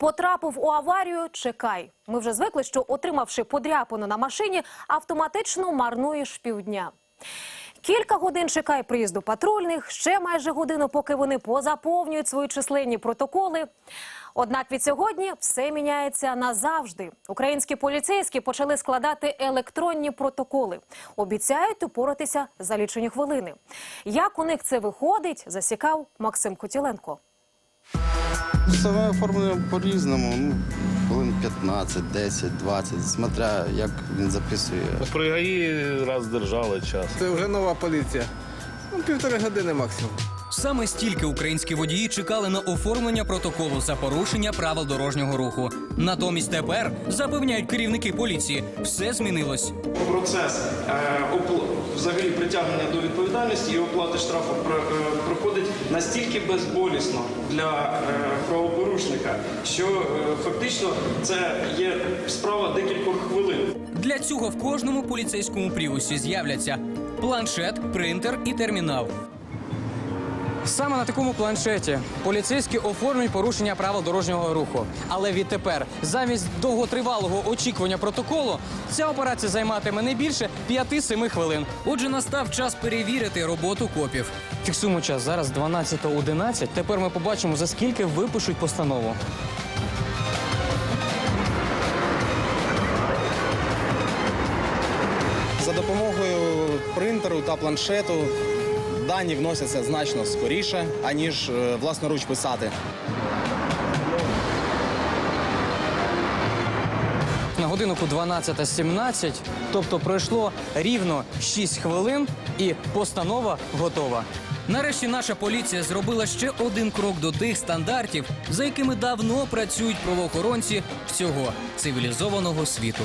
Потрапив у аварію. Чекай. Ми вже звикли, що отримавши подряпину на машині, автоматично марнуєш півдня. Кілька годин чекай приїзду патрульних, ще майже годину, поки вони позаповнюють свої численні протоколи. Однак від сьогодні все міняється назавжди. Українські поліцейські почали складати електронні протоколи. Обіцяють упоратися за лічені хвилини. Як у них це виходить, засікав Максим Котіленко. Саме оформлення по-різному. Ну, хвилин 15, 10, 20, смотря як він записує. При ГАІ раз держали час. Це вже нова поліція. Ну, півтори години максимум. Саме стільки українські водії чекали на оформлення протоколу за порушення правил дорожнього руху. Натомість тепер запевняють керівники поліції, все змінилось. Процес е, опл- взагалі притягнення до відповідальності і оплати штрафу е, проходить настільки безболісно для е, правопорушника, що е, фактично це є справа декількох хвилин. Для цього в кожному поліцейському пріусі з'являться планшет, принтер і термінал. Саме на такому планшеті поліцейські оформлюють порушення правил дорожнього руху. Але відтепер, замість довготривалого очікування протоколу, ця операція займатиме не більше 5-7 хвилин. Отже, настав час перевірити роботу копів. Фіксуємо час зараз 12.11. Тепер ми побачимо, за скільки випишуть постанову. За допомогою принтеру та планшету дані вносяться значно скоріше, аніж е, власноруч писати. На годинку 12.17, тобто пройшло рівно 6 хвилин, і постанова готова. Нарешті наша поліція зробила ще один крок до тих стандартів, за якими давно працюють правоохоронці всього цивілізованого світу.